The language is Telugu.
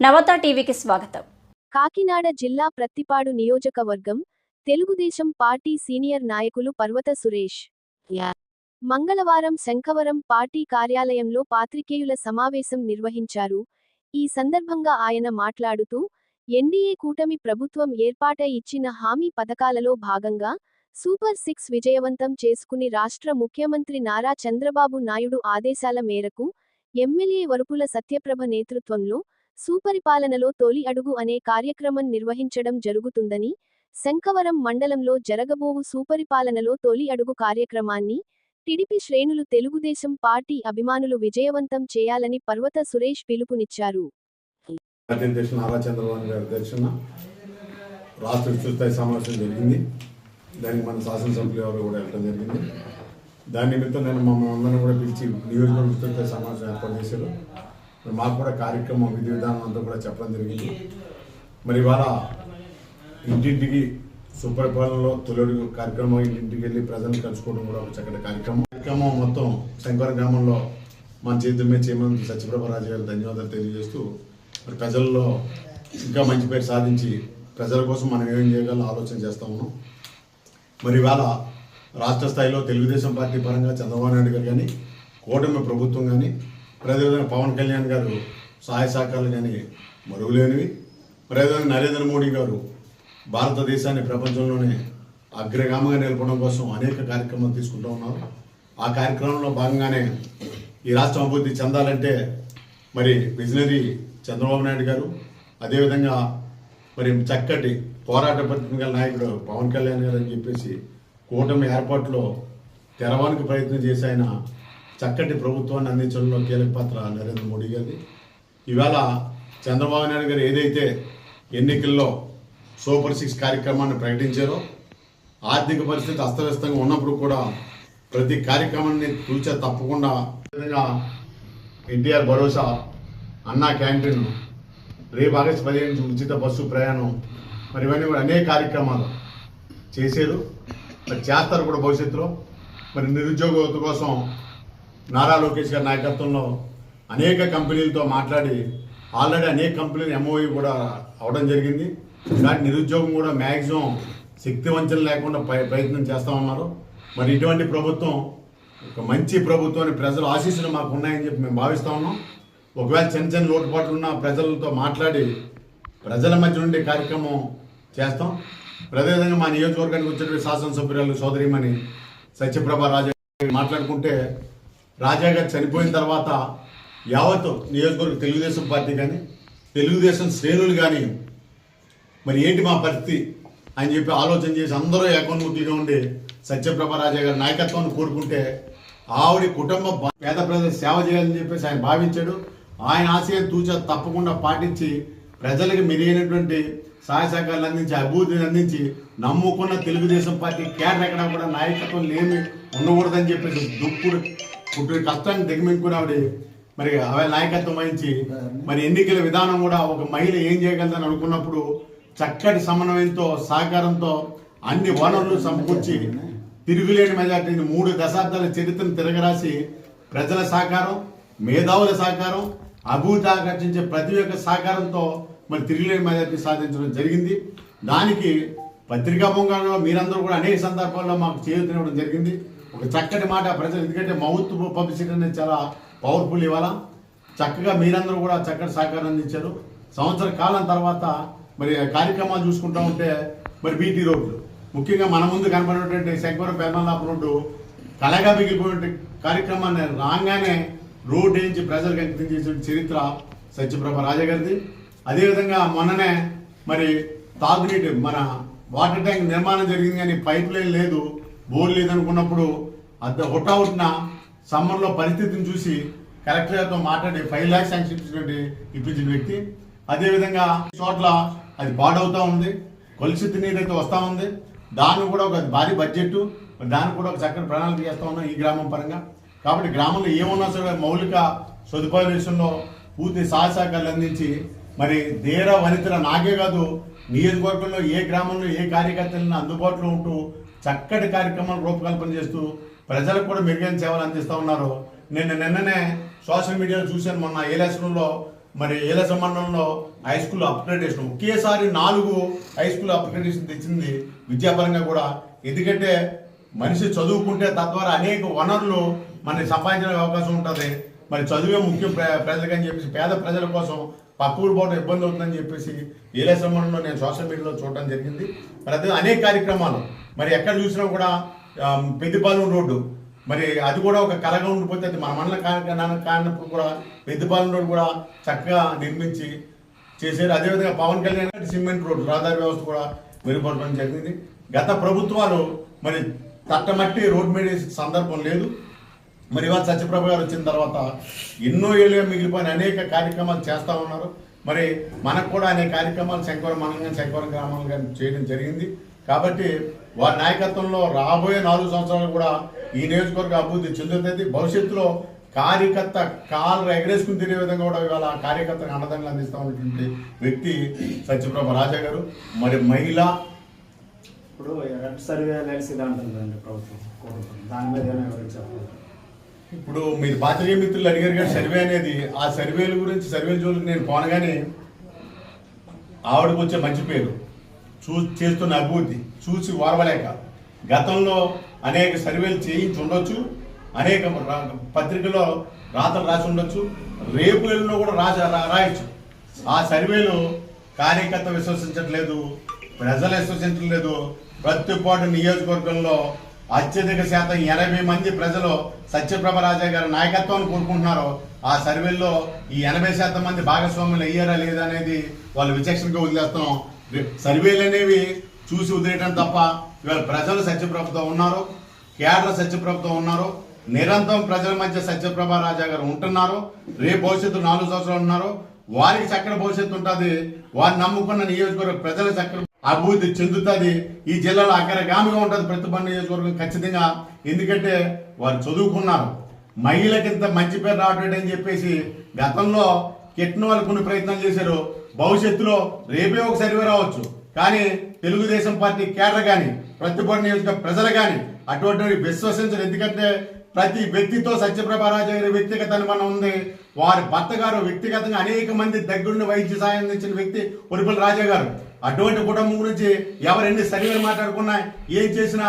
నవత టీవీకి స్వాగతం. కాకినాడ జిల్లా ప్రత్తిపాడు నియోజకవర్గం తెలుగుదేశం పార్టీ సీనియర్ నాయకులు పర్వత సురేష్ మంగళవారం శంఖవరం పార్టీ కార్యాలయంలో పాత్రికేయుల సమావేశం నిర్వహించారు. ఈ సందర్భంగా ఆయన మాట్లాడుతూ ఎన్డీఏ కూటమి ప్రభుత్వం ఏర్పాటై ఇచ్చిన హామీ పథకాలలో భాగంగా సూపర్ సిక్స్ విజయవంతం చేసుకుని రాష్ట్ర ముఖ్యమంత్రి నారా చంద్రబాబు నాయుడు ఆదేశాల మేరకు ఎమ్మెల్యే వరుపుల సత్యప్రభ నేతృత్వంలో సుపరిపాలనలో తొలి అడుగు అనే కార్యక్రమం నిర్వహించడం జరుగుతుందని శంఖవరం మండలంలో జరగబోవు సుపరిపాలనలో తొలి అడుగు కార్యక్రమాన్ని టిడిపి శ్రేణులు తెలుగుదేశం పార్టీ అభిమానులు విజయవంతం చేయాలని పర్వత సురేష్ పిలుపునిచ్చారు. రాష్ట్ర విస్తృత సమావేశం జరిగింది. దానికి మన శాసనసభ్యులు ఎవరు కూడా వెళ్ళడం జరిగింది. దాని నిమిత్తం నేను మమ్మల్ని అందరినీ కూడా పిలిచి నియోజకవర్గ విస్తృత సమావేశం ఏర్పాటు చేశారు. మాకు కూడా కార్యక్రమం విధి విధానం అంతా కూడా చెప్పడం జరిగింది. మరి ఇవాళ ఇంటింటికి సుపరిపాలనలో తొలడుగు కార్యక్రమం ఇంటింటికి వెళ్ళి ప్రజలను కలుసుకోవడం కూడా ఒక చక్కటి కార్యక్రమం. కార్యక్రమం మొత్తం శంకర గ్రామంలో మన చేతుల మీద చేయమని సత్యప్రభరాజు గారు ధన్యవాదాలు తెలియజేస్తూ మరి ప్రజల్లో ఇంకా మంచి పేరు సాధించి ప్రజల కోసం మనం ఏం చేయగలం ఆలోచన చేస్తా ఉన్నాం. మరి ఇవాళ రాష్ట్ర స్థాయిలో తెలుగుదేశం పార్టీ పరంగా చంద్రబాబు నాయుడు గారు కానీ కూటమి ప్రభుత్వం కానీ మరి పవన్ కళ్యాణ్ గారు సహాయ సహకారాలు కానీ మరుగులేనివి. ప్రజలు నరేంద్ర మోడీ గారు భారతదేశాన్ని ప్రపంచంలోనే అగ్రగామంగా నిలపడం కోసం అనేక కార్యక్రమాలు తీసుకుంటూ ఉన్నారు. ఆ కార్యక్రమంలో భాగంగానే ఈ రాష్ట్రం అభివృద్ధి చెందాలంటే మరి విజనరీ చంద్రబాబు నాయుడు గారు అదేవిధంగా మరి చక్కటి పోరాట పత్రికల నాయకుడు పవన్ కళ్యాణ్ గారు అని చెప్పేసి కూటమి ఏర్పాటులో తెరవానికి ప్రయత్నం చేసి ఆయన చక్కటి ప్రభుత్వాన్ని అందించడంలో కీలక పాత్ర నరేంద్ర మోడీ గారిది. ఇవాళ చంద్రబాబు నాయుడు గారు ఏదైతే ఎన్నికల్లో సూపర్ సిక్స్ కార్యక్రమాన్ని ప్రకటించారో ఆర్థిక పరిస్థితి అస్తవ్యస్తంగా ఉన్నప్పుడు కూడా ప్రతి కార్యక్రమాన్ని తూచా తప్పకుండా ఎన్టీఆర్ భరోసా అన్నా క్యాంటీన్ రేపు ఆగస్టు పదిహేను నుంచి ఉచిత బస్సు ప్రయాణం మరి ఇవన్నీ కూడా అనేక కార్యక్రమాలు చేశారు. మరి చేస్తారు కూడా భవిష్యత్తులో. మరి నిరుద్యోగ కోసం నారా లోకేష్ గారి నాయకత్వంలో అనేక కంపెనీలతో మాట్లాడి ఆల్రెడీ అనేక కంపెనీలు ఎంఓఈ కూడా అవడం జరిగింది. దాని నిరుద్యోగం కూడా మ్యాక్సిమం శక్తి వంచన లేకుండా ప్రయత్నం చేస్తామన్నారు మరి ఇటువంటి ప్రభుత్వం ఒక మంచి ప్రభుత్వాన్ని ప్రజల ఆశీస్సులు మాకు ఉన్నాయని చెప్పి మేము భావిస్తా ఉన్నాం. ఒకవేళ చిన్న చిన్న లోటుపాట్లు ఉన్న ప్రజలతో మాట్లాడి ప్రజల మధ్య నుండి కార్యక్రమం చేస్తాం. మరి మా నియోజకవర్గానికి వచ్చినటువంటి శాసనసభ్యురాలు సోదరిమని సత్యప్రభ రాజా మాట్లాడుకుంటే రాజా గారు చనిపోయిన తర్వాత యావత్ నియోజకవర్గ తెలుగుదేశం పార్టీ కానీ తెలుగుదేశం శ్రేణులు కానీ మరి ఏంటి మా పరిస్థితి అని చెప్పి ఆలోచన చేసి అందరూ ఏకోన్ముఖిగా ఉండి సత్యప్రభ రాజా గారి నాయకత్వాన్ని కోరుకుంటే ఆవిడ కుటుంబ పేద ప్రజలు సేవ చేయాలని చెప్పేసి ఆయన భావించాడు. ఆయన ఆశయం తూచా తప్పకుండా పాటించి ప్రజలకు మెరుగైనటువంటి సహాయ సహకారాలు అందించి అభివృద్ధిని అందించి నమ్ముకున్న తెలుగుదేశం పార్టీ కేర్ ఎక్కడ కూడా నాయకత్వం లేని ఉండకూడదని చెప్పేసి దుప్పుడు పుట్టిన కష్టాన్ని దిగమింగుకుని ఆవిడ మరి అవే నాయకత్వం వహించి మరి ఎన్నికల విధానం కూడా ఒక మహిళ ఏం చేయగలదని అనుకున్నప్పుడు చక్కటి సమన్వయంతో సహకారంతో అన్ని వనరులు సమకూర్చి తిరుగులేని మెజార్టీని మూడు దశాబ్దాల చరిత్రను తిరగరాసి ప్రజల సహకారం మేధావుల సహకారం అభివృద్ధి ఆకర్షించే ప్రతి ఒక్క సహకారంతో మరి తిరుగులేని మెజార్టీ సాధించడం జరిగింది. దానికి పత్రికా పొంగంలో మీరందరూ కూడా అనేక సందర్భాల్లో మాకు చేయూతనివ్వడం జరిగింది. ఒక చక్కటి మాట ప్రజలు ఎందుకంటే మౌత్ పబ్లిసిటీ అనేది చాలా పవర్ఫుల్ ఇవాళ. చక్కగా మీరందరూ కూడా చక్కటి సహకారం అందించారు. సంవత్సర కాలం తర్వాత మరి కార్యక్రమాలు చూసుకుంటా ఉంటే మరి బీటీ రోడ్లు. ముఖ్యంగా మన ముందు కనపడినటువంటి శంకవరం పెర్మల్లాపు రోడ్డు కలగా మిగిలిపోయిన కార్యక్రమాన్ని రాగానే రోడ్డు వేయించి ప్రజలకు అంకితం చేసిన చరిత్ర సత్యప్రభ రాజా గారిది అదేవిధంగా మొన్ననే మరి తాగునీటి మన వాటర్ ట్యాంక్ నిర్మాణం జరిగింది కానీ పైప్ లైన్ లేదు. బోర్ లేదనుకున్నప్పుడు అద్ద హుటాహుటిన సమ్మర్లో పరిస్థితిని చూసి కలెక్టర్ గారితో మాట్లాడి ఫైవ్ ల్యాక్స్ శాంక్షన్ ఇచ్చినటువంటి ఇప్పించిన వ్యక్తి. అదేవిధంగా చోట్ల అది బాడవుతూ ఉంది. కలుషిత నీరు అయితే వస్తూ ఉంది. దాన్ని కూడా ఒక భారీ బడ్జెట్ దాన్ని కూడా ఒక చక్కటి ప్రణాళిక చేస్తూ ఉన్నాం ఈ గ్రామం పరంగా. కాబట్టి గ్రామంలో ఏమున్నా సరే మౌలిక సదుపాయాల విషయంలో పూర్తి సహాయ సహకారాలు అందించి మరి దేర వనితల నాకే కాదు నియోజకవర్గంలో ఏ గ్రామంలో ఏ కార్యకర్తలను అందుబాటులో ఉంటూ చక్కటి కార్యక్రమాలు రూపకల్పన చేస్తూ ప్రజలకు కూడా మెరుగైన సేవలు అందిస్తూ ఉన్నారు. నేను నిన్ననే సోషల్ మీడియాలో చూశాను మొన్న ఏలేశ్వరంలో మరి ఏలస మండలంలో హై స్కూల్ అప్గ్రేడేషన్ ఒకేసారి నాలుగు హై స్కూల్ అప్గ్రేడేషన్ తెచ్చింది విద్యాపరంగా కూడా. ఎందుకంటే మనిషి చదువుకుంటే తద్వారా అనేక వనరులు మనకి సంపాదించే అవకాశం ఉంటుంది. మరి చదువే ముఖ్యం ప్ర- ప్రజలకు అని చెప్పేసి పేద ప్రజల కోసం పక్కూరు పోవడం ఇబ్బంది అవుతుందని చెప్పేసి ఏలే సంబంధంలో నేను సోషల్ మీడియాలో చూడడం జరిగింది. మరి అదే అనేక కార్యక్రమాలు. మరి ఎక్కడ చూసినా కూడా పెద్దపాలెం రోడ్డు. మరి అది కూడా ఒక కళగా ఉండిపోతే అది మన మండల కాని కానప్పుడు కూడా పెద్దపాలెం రోడ్డు కూడా చక్కగా నిర్మించి చేశారు. అదేవిధంగా పవన్ కళ్యాణ్ సిమెంట్ రోడ్డు రహదారి వ్యవస్థ కూడా మెరుగుపడడం జరిగింది. గత ప్రభుత్వాలు మరి తట్టమట్టి రోడ్డు మీద సందర్భం లేదు. మరి ఇవాళ సత్యప్రభ గారు వచ్చిన తర్వాత ఎన్నో ఏళ్ళుగా మిగిలిపోయిన అనేక కార్యక్రమాలు చేస్తూ ఉన్నారు. మరి మనకు కూడా అనేక కార్యక్రమాలు శంకవరం మనం కానీ శంకవరం కానీ చేయడం జరిగింది. కాబట్టి వారి నాయకత్వంలో రాబోయే నాలుగు సంవత్సరాలు కూడా ఈ నియోజకవర్గ అభివృద్ధి చెందుతుంది. భవిష్యత్తులో కార్యకర్త కాళ్ళు ఎగరేసుకుని తిరిగే విధంగా కూడా ఇవాళ ఆ కార్యకర్తకు అండదండలు అందిస్తూ ఉన్నటువంటి వ్యక్తి సత్యప్రభ రాజా గారు. మరి మహిళ ఇప్పుడు రెడ్ సర్వే లైన్స్ దాంట్లో ప్రభుత్వం. దాని మీద ఏమైనా వివరించారు ఇప్పుడు మీరు పాత్రికేయ మిత్రులు అడిగారు కానీ సర్వే అనేది. ఆ సర్వేల గురించి సర్వే జోలికి నేను పోనగానే ఆవిడకు వచ్చే మంచి పేరు. చూ చేస్తున్న అభివృద్ధి. చూసి ఓర్వలేక గతంలో అనేక సర్వేలు చేయించి ఉండొచ్చు. అనేక పత్రికలో రాతలు రాసి ఉండొచ్చు. రేపు ఎల్లుండో కూడా రాసి రాయొచ్చు. ఆ సర్వేలు కార్యకర్త విశ్వసించట్లేదు. ప్రజలు విశ్వసించట్లేదు. ప్రతిపాటు నియోజకవర్గంలో అత్యధిక శాతం ఎనభై మంది ప్రజలు సత్యప్రభ రాజా గారి నాయకత్వాన్ని కోరుకుంటున్నారు ఆ సర్వేల్లో ఈ ఎనభై శాతం మంది భాగస్వాములు అయ్యారా లేదా అనేది వాళ్ళు విచక్షణగా వదిలేస్తున్నాం. సర్వేలు అనేవి చూసి వదిలేయడం తప్ప ఇవాళ ప్రజలు సత్యప్రభతో ఉన్నారు కేడర్ సత్యప్రభతో ఉన్నారు నిరంతరం ప్రజల మధ్య సత్యప్రభ రాజా గారు ఉంటున్నారు రేపు భవిష్యత్తు నాలుగు సంవత్సరాలు ఉన్నారు వారికి చక్కని భవిష్యత్తు ఉంటుంది వారిని నమ్ముకున్న నియోజకవర్గ ప్రజల చక్కని అభివృద్ధి చెందుతుంది. ఈ జిల్లాలో అగ్రగామిగా ఉంటుంది ప్రతిభ నియోజకవర్గం ఖచ్చితంగా. ఎందుకంటే వారు చదువుకున్నారు. మహిళకి ఇంత మంచి పేరు రావడం అని చెప్పేసి గతంలో కెట్టిన వాళ్ళు కొన్ని ప్రయత్నాలు చేశారు. భవిష్యత్తులో రేపే ఒక సర్వే రావచ్చు. కానీ తెలుగుదేశం పార్టీ కేడర్ కానీ ప్రతిభ నియోజక ప్రజలు కానీ అటువంటి విశ్వసించరు. ఎందుకంటే ప్రతి వ్యక్తితో సత్యప్రభ రాజా గారి వ్యక్తిగత అనుమానం ఉంది. వారి భర్త గారు వ్యక్తిగతంగా అనేక మంది దగ్గరుండి వైద్య సాయం అందించిన వ్యక్తి ఉరిపల్లి రాజా గారు. అటువంటి కుటుంబం గురించి ఎవరెన్ని ఎన్ని సర్వేలు మాట్లాడుకున్నా ఏం చేసినా